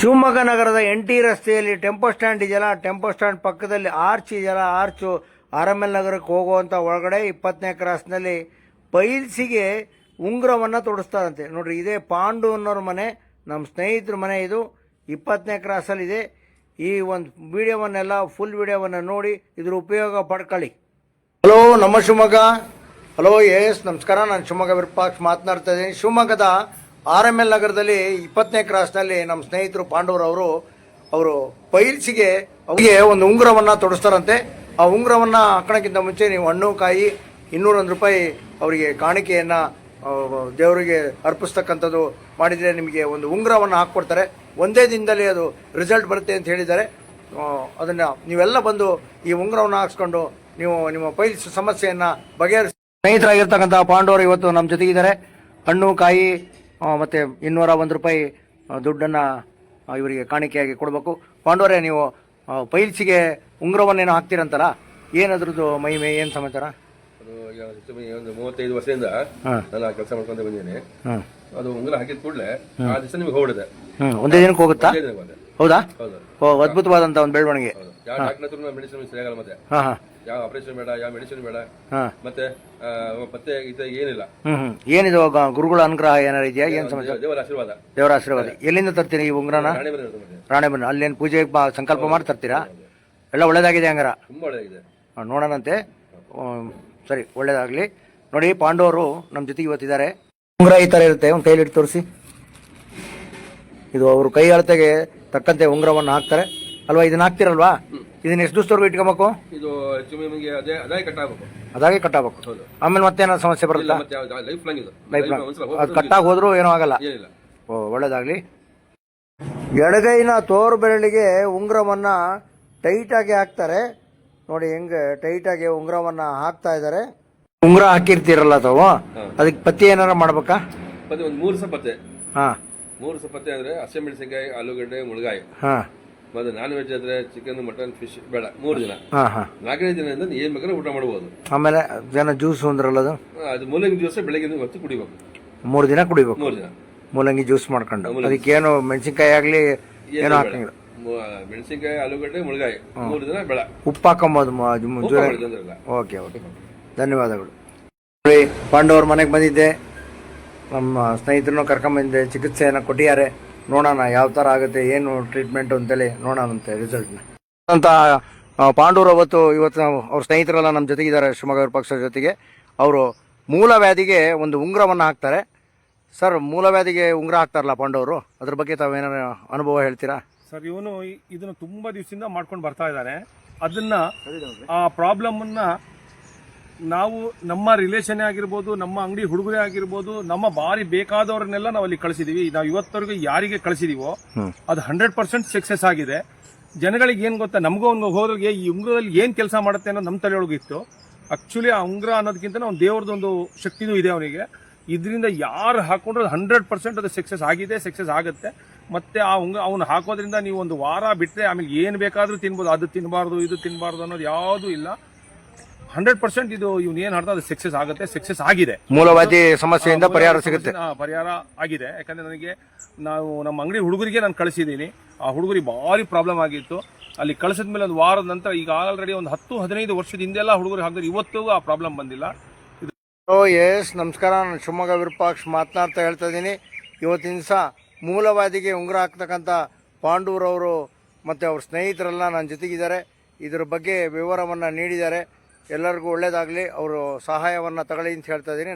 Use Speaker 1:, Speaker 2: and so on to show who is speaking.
Speaker 1: ಶಿವಮೊಗ್ಗ ನಗರದ N T ರಸ್ತೆಯಲ್ಲಿ tempo stand ಇದೆಯಲ್ಲ ಟೆಂಪೋ ಸ್ಟ್ಯಾಂಡ್ ಪಕ್ಕದಲ್ಲಿ ಆರ್ಚ್ ಇದೆಯಲ್ಲ ಆರ್ಚು ಆರ್ ಎಂ ಎಲ್ ನಗರಕ್ಕೆ ಹೋಗುವಂಥ ಒಳಗಡೆ ಇಪ್ಪತ್ತನೇ ಕ್ರಾಸ್ನಲ್ಲಿ ಪೈಲ್ಸಿಗೆ ಉಂಗುರವನ್ನು ತೊಡಸ್ತಾರಂತೆ. ನೋಡ್ರಿ, ಇದೇ ಪಾಂಡು ಅನ್ನೋರ ಮನೆ ನಮ್ಮ ಸ್ನೇಹಿತರ ಮನೆ ಇದು. ಇಪ್ಪತ್ತನೇ ಕ್ರಾಸಲ್ಲಿದೆ ಈ ಒಂದು ವಿಡಿಯೋವನ್ನೆಲ್ಲ, ಫುಲ್ ವಿಡಿಯೋವನ್ನು ನೋಡಿ, ಇದ್ರ ಉಪಯೋಗ ಪಡ್ಕೊಳ್ಳಿ. ಹಲೋ, ನಮ್ಮ ಶಿವಮೊಗ್ಗ. ಹಲೋ, ಎಸ್, ನಮಸ್ಕಾರ. ನಾನು ಶಿವಮೊಗ್ಗ ವಿರೂಪಾಕ್ಷ ಮಾತನಾಡ್ತಾ ಇದ್ದೀನಿ. ಶಿವಮೊಗ್ಗದ ಆರ್ ಎಂ ಎಲ್ ನಗರದಲ್ಲಿ ಇಪ್ಪತ್ತನೇ ಕ್ರಾಸ್ನಲ್ಲಿ ನಮ್ಮ ಸ್ನೇಹಿತರು ಪಾಂಡವರವರು ಅವರು ಪೈಲ್ಸಿಗೆ ಅವರಿಗೆ ಒಂದು ಉಂಗುರವನ್ನು ತೊಡಸ್ತಾರಂತೆ. ಆ ಉಂಗುರವನ್ನು ಹಾಕೋಣಕ್ಕಿಂತ ಮುಂಚೆ ನೀವು ಹಣ್ಣು, ಕಾಯಿ, ಇನ್ನೂರೊಂದು ರೂಪಾಯಿ ಅವರಿಗೆ ಕಾಣಿಕೆಯನ್ನು ದೇವರಿಗೆ ಅರ್ಪಿಸ್ತಕ್ಕಂಥದ್ದು ಮಾಡಿದರೆ ನಿಮಗೆ ಒಂದು ಉಂಗುರವನ್ನು ಹಾಕ್ಕೊಡ್ತಾರೆ. ಒಂದೇ ದಿನದಲ್ಲಿ ಅದು ರಿಸಲ್ಟ್ ಬರುತ್ತೆ ಅಂತ ಹೇಳಿದ್ದಾರೆ. ಅದನ್ನು ನೀವೆಲ್ಲ ಬಂದು ಈ ಉಂಗುರವನ್ನು ಹಾಕ್ಸ್ಕೊಂಡು ನೀವು ನಿಮ್ಮ ಪೈಲ್ಸ್ ಸಮಸ್ಯೆಯನ್ನು ಬಗೆಹರಿಸಿ. ಸ್ನೇಹಿತರಾಗಿರ್ತಕ್ಕಂಥ ಪಾಂಡವರು ಇವತ್ತು ನಮ್ಮ ಜೊತೆಗಿದ್ದಾರೆ. ಹಣ್ಣು, ಕಾಯಿ ಮತ್ತೆ ಇನ್ನೂರ ಒಂದು ರೂಪಾಯಿ ದುಡ್ಡನ್ನು ಇವರಿಗೆ ಕಾಣಿಕೆಯಾಗಿ ಕೊಡಬೇಕು. ಪಾಂಡವರೇ ನೀವು ಪೈಲ್ಸಿಗೆ ಉಂಗುರವನ್ನೇನೋ ಹಾಕ್ತೀರಂತಲ್ಲ ಏನದ್ರದ್ದು ಮಹಿಮೆ ಏನು ಸಮಾಚಾರ?
Speaker 2: ಒಂದು ಮೂವತ್ತೈದು ವರ್ಷದಿಂದ ನಾನು ಆ ಕೆಲಸ ಮಾಡ್ಕೊಂತ ಬಂದಿದ್ದೀನಿ. ಅದು ಉಂಗುರ ಹಾಕಿದ ಕೂಡಲೇ ಆ ದಿವಸ ನಿಮ್ಗೆ ಹೊರಡಿದೆ
Speaker 1: ಒಂದೇ ದಿನಕ್ಕೆ ಹೋಗುತ್ತಾ? ಹೌದಾ?
Speaker 2: ಹೌದು.
Speaker 1: ಓ ಅದ್ಭುತವಾದಂಥ ಒಂದು ಬೆಳವಣಿಗೆ.
Speaker 2: ಯಾವ ಡಾಕ್ಟರ್ ಹತ್ರ ಮೆಡಿಸಿನ್ ಸರಿಯಾಗಲ್ಲ ಮತ್ತೆ.
Speaker 1: ಹಾಂ ಹಾಂ.
Speaker 2: ಯಾವ ಆಪರೇಷನ್ ಬೇಡ ಯಾವ ಮೆಡಿಸಿನ್ ಬೇಡ.
Speaker 1: ಹಾಂ.
Speaker 2: ಮತ್ತೆ ಆ, ಪತ್ತೆ ಇದೆ ಏನಿಲ್ಲ.
Speaker 1: ಏನಿದೆ ಹ್ಞೂ ಏನಿದು ಗ- ಗುರುಗಳ ಅನುಗ್ರಹ ಏನಾರು ಇದೆಯಾ? ಏನು ಸಮಸ್ಯೆ
Speaker 2: ದೇವರ ಆಶೀರ್ವಾದ.
Speaker 1: ದೇವರ ಆಶೀರ್ವಾದ. ಎಲ್ಲಿಂದ ತರ್ತೀರಿ ಈ ಉಂಗ್ರನ?
Speaker 2: ನಾನೇ ಬಂದಿರೋದು ಮತ್ತೆ.
Speaker 1: ಪೂಜೆ ಅಲ್ಲೇನು ಪೂಜೆಗೆ ಬಾ ಸಂಕಲ್ಪ ಮಾಡಿ ತರ್ತೀರಾ? ಎಲ್ಲ ಒಳ್ಳೇದಾಗಿದೆ ಹಂಗಾರ?
Speaker 2: ತುಂಬಾ ಒಳ್ಳೆದಾಗಿದೆ.
Speaker 1: ಆ, ನೋಡೋಣಂತೆ. ಸರಿ ಒಳ್ಳೇದಾಗಲಿ. ನೋಡಿ ಪಾಂಡವರು ನಮ್ಮ ಜೊತೆಗೆ ಇವತ್ತಿದ್ದಾರೆ. ಉಂಗ್ರ ಈ ಥರ ಇರುತ್ತೆ. ಒಂದು ಕೈಲಿ ಇಟ್ಟು ತೋರಿಸಿ. ಇದು ಅವರು ಕೈ ಅಳತೆಗೆ ತಕ್ಕಂತೆ ಉಂಗುರವನ್ನು ಹಾಕ್ತಾರೆ. ಅಲ್ವಾ? ಇದನ್ನ ಹಾಕ್ತಿರಲ್ವಾ? ಇದನ್ನ ಎಷ್ಟು ದಿವಸದವರೆಗೂ ಇಟ್ಕೊಬೇಕು?
Speaker 2: ಇದು ಹೆಚ್ಚು ಕಮ್ಮಿ ನಿಮಗೆ ಅದೇ ಅದೇ ಕಟ್ ಆಗ್ಬೇಕು.
Speaker 1: ಅದಾಗೆ ಕಟ್ಟಾಗಬೇಕು
Speaker 2: ಹೌದು.
Speaker 1: ಆಮೇಲೆ ಮತ್ತೇನಾದ್ರು ಸಮಸ್ಯೆ
Speaker 2: ಇಲ್ಲ
Speaker 1: ಬರುತ್ತಾ
Speaker 2: ಮತ್ತೆ ಲೈಫ್ ಲಾಂಗ್ ಇದು.
Speaker 1: ಲೈಫ್
Speaker 2: Life ಒಂದ್ಸಲ
Speaker 1: ಅದು ಕಟ್ಟಾಗಿ ಹೋದ್ರೂ ಏನೂ ಆಗಲ್ಲ.
Speaker 2: ಏನಿಲ್ಲ.
Speaker 1: ಓ ಒಳ್ಳೇದಾಗ್ಲಿ. ಎಡಗೈನ ತೋರ್ ಬೆರಳಿಗೆ ಉಂಗುರವನ್ನ ಟೈಟಾಗಿ ಹಾಕ್ತಾರೆ. ನೋಡಿ ಹೆಂಗೆ ಟೈಟಾಗಿ ಉಂಗುರವನ್ನ ಹಾಕ್ತಾ ಇದಾರೆ ಉಂಗುರ ಹಾಕಿರ್ತೀರಲ್ಲ ತಾವು? ಅದಕ್ಕೆ ಪತ್ತಿ ಏನಾರ ಮಾಡ್ಬೇಕಾ?
Speaker 2: ಮತ್ತೆ ಒಂದು ಮೂರು ಸಪತ್ತೆ
Speaker 1: ಹಾ.
Speaker 2: ಮೂರು ಸಪತ್ತೆ ಅಂದ್ರೆ ಹಸಿಮೆಣಸಿನಕಾಯಿ ಆಲೂಗಡ್ಡೆ ಮುಳುಗಾಯಿ.
Speaker 1: ಹಾ.
Speaker 2: ಮತ್ತೆ ನಾನ್ ವೆಜ್ ಆದ್ರೆ ಚಿಕನ್ ಮಟನ್ ಫಿಶ್ ಬೇಡ ಮೂರು ದಿನ.
Speaker 1: ಹಾ ಹಾ.
Speaker 2: ನಾಲ್ಕನೇ ದಿನದಿಂದ ಏನ್ ಬೇಕಾದ್ರೆ ಊಟ ಮಾಡಬಹುದು
Speaker 1: ಆಮೇಲೆ ಜನ ಜ್ಯೂಸ್ ಅಂದ್ರಲ್ಲ ಅದು?
Speaker 2: ಅದು ಮೂಲಂಗಿ ಜ್ಯೂಸ್ ಬೆಳಗ್ಗೆ ಹೊತ್ತು ಕುಡಿಬೇಕು.
Speaker 1: ಮೂರು ದಿನ ಕುಡಿಬೇಕು?
Speaker 2: ಮೂರು ದಿನ.
Speaker 1: ಮೂಲಂಗಿ ಜ್ಯೂಸ್ ಮಾಡ್ಕೊಂಡು. ಅದಕ್ಕೇನು ಮೆಣಸಿನ್ಕಾಯಿ ಆಗಲಿ ಏನೋ ಹಾಕಂಗಿಲ್ಲ.
Speaker 2: ಮೆಣಸಿನಕಾಯಿ ಆಲೂಗಡ್ಡೆ ಮುಳುಗಾಯಿ. ಮೂರು ದಿನ ಬೇಡ.
Speaker 1: ಉಪ್ಪು ಹಾಕೊಂಬೋದು ಓಕೆ ಓಕೆ. ಧನ್ಯವಾದಗಳು. ಪಾಂಡವ್ರ ಮನೆಗೆ ಬಂದಿದ್ದೆ. ನಮ್ಮ ಸ್ನೇಹಿತರನ್ನು ಕರ್ಕೊಂಬಂದಿದ್ದೆ ಚಿಕಿತ್ಸೆಯನ್ನು ಕೊಟ್ಟಿದ್ದಾರೆ. ನೋಡೋಣ ಯಾವ ಥರ ಆಗುತ್ತೆ ಏನು ಟ್ರೀಟ್ಮೆಂಟ್ ಅಂತೇಳಿ ನೋಡೋಣಂತೆ ರಿಸಲ್ಟ್ನ ಅಂತ ಪಾಂಡೂರು ಪಾಂಡವರು ಅವತ್ತು ಇವತ್ತು ನಾವು ಅವ್ರ ಸ್ನೇಹಿತರೆಲ್ಲ ನಮ್ಮ ಜೊತೆಗಿದ್ದಾರೆ ಶಿವಮೊಗ್ಗ ಪಕ್ಷದ ಜೊತೆಗೆ. ಅವರು ಮೂಲ ವ್ಯಾಧಿಗೆ ಒಂದು ಉಂಗುರವನ್ನು ಹಾಕ್ತಾರೆ. ಸರ್ ಮೂಲ ವ್ಯಾಧಿಗೆ ಉಂಗುರ ಹಾಕ್ತಾರಲ್ಲ ಪಾಂಡವರು ಅದ್ರ ಬಗ್ಗೆ ತಾವೇನಾರ ಅನುಭವ ಹೇಳ್ತೀರಾ?
Speaker 3: ಸರ್ ಇವನು ಇದನ್ನು ತುಂಬ ದಿವಸದಿಂದ ಮಾಡ್ಕೊಂಡು ಬರ್ತಾ ಇದ್ದಾರೆ. ಅದನ್ನ ಆ ಪ್ರಾಬ್ಲಮ್ ಅನ್ನ ನಾವು ನಮ್ಮ ರಿಲೇಷನ್ ಆಗಿರ್ಬೋದು ನಮ್ಮ ಅಂಗಡಿ ಹುಡುಗರೇ ಆಗಿರ್ಬೋದು ನಮ್ಮ ಬಾರಿ ಬೇಕಾದವ್ರನ್ನೆಲ್ಲ ನಾವು ಅಲ್ಲಿ ಕಳಿಸಿದೀವಿ. ನಾವು ಇವತ್ತವರೆಗೂ ಯಾರಿಗೆ ಕಳಿಸಿದೀವೋ ಅದು ಹಂಡ್ರೆಡ್ ಪರ್ಸೆಂಟ್ ಸಕ್ಸಸ್ ಆಗಿದೆ. ಜನಗಳಿಗೆ ಏನು ಗೊತ್ತಾ ನಮಗೂ ಒಂದು ಹೋದ್ರಿಗೆ ಈ ಉಂಗ್ರದಲ್ಲಿ ಏನು ಕೆಲಸ ಮಾಡುತ್ತೆ ಅನ್ನೋದು ನಮ್ಮ ತಲೆಯೊಳಗಿತ್ತು ಆಕ್ಚುಲಿ ಆ ಉಂಗ್ರ ಅನ್ನೋದಕ್ಕಿಂತ ಒಂದು ದೇವ್ರದೊಂದು ಶಕ್ತಿನೂ ಇದೆ ಅವನಿಗೆ. ಇದರಿಂದ ಯಾರು ಹಾಕೊಂಡ್ರು ಹಂಡ್ರೆಡ್ ಪರ್ಸೆಂಟ್ ಅದು ಸಕ್ಸಸ್ ಆಗಿದೆ ಸಕ್ಸಸ್ ಆಗುತ್ತೆ. ಮತ್ತೆ ಆ ಉಂಗ್ರ ಅವನು ಹಾಕೋದ್ರಿಂದ ನೀವು ಒಂದು ವಾರ ಬಿಟ್ಟರೆ ಆಮೇಲೆ ಏನು ಬೇಕಾದರೂ ತಿನ್ಬೋದು. ಅದು ತಿನ್ನಬಾರ್ದು ಇದು ತಿನ್ನಬಾರ್ದು ಅನ್ನೋದು ಯಾವುದೂ ಇಲ್ಲ. ಹಂಡ್ರೆಡ್ ಪರ್ಸೆಂಟ್ ಇದು ಇವ್ನು ಏನ್ ಹಾಡ್ತಾ ಅದು ಸಕ್ಸಸ್ ಆಗುತ್ತೆ ಸಕ್ಸಸ್ ಆಗಿದೆ.
Speaker 1: ಮೂಲವಾದಿ ಸಮಸ್ಯೆಯಿಂದ ಪರಿಹಾರ ಸಿಗುತ್ತೆ.
Speaker 3: ಪರಿಹಾರ ಆಗಿದೆ. ಯಾಕಂದ್ರೆ ನನಗೆ ನಾವು ನಮ್ಮ ಅಂಗಡಿ ಹುಡುಗರಿಗೆ ನಾನು ಕಳಿಸಿದ್ದೀನಿ. ಆ ಹುಡುಗರಿಗೆ ಭಾರಿ ಪ್ರಾಬ್ಲಮ್ ಆಗಿತ್ತು. ಅಲ್ಲಿ ಕಳಿಸಿದ ಮೇಲೆ ಒಂದು ವಾರದ ನಂತರ ಈಗ ಆಲ್ರೆಡಿ ಒಂದು ಹತ್ತು ಹದಿನೈದು ವರ್ಷದ ಹಿಂದೆಲ್ಲ ಹುಡುಗರು ಹಾಕಿದ್ರೆ ಇವತ್ತಿಗೂ ಆ ಪ್ರಾಬ್ಲಮ್ ಬಂದಿಲ್ಲ.
Speaker 1: ಓ ಎಸ್ ನಮಸ್ಕಾರ ನಾನು ಶಿವಮೊಗ್ಗ ವಿರೂಪಾಕ್ಷ ಮಾತನಾಡ್ತಾ ಹೇಳ್ತಾ ಇದ್ದೀನಿ. ಇವತ್ತಿನ ದಿವಸ ಮೂಲವಾದಿಗೆ ಉಂಗುರ ಹಾಕ್ತಕ್ಕಂಥ ಪಾಂಡೂರವರು ಮತ್ತು ಅವ್ರ ಸ್ನೇಹಿತರೆಲ್ಲ ನನ್ನ ಜೊತೆಗಿದ್ದಾರೆ. ಇದರ ಬಗ್ಗೆ ವಿವರವನ್ನು ನೀಡಿದ್ದಾರೆ. ಎಲ್ಲರಿಗೂ ಒಳ್ಳೆಯದಾಗಲಿ ಅವರು ಸಹಾಯವನ್ನು ತಗೊಳ್ಳಿ ಅಂತ ಹೇಳ್ತಾ ಇದ್ದೀನಿ.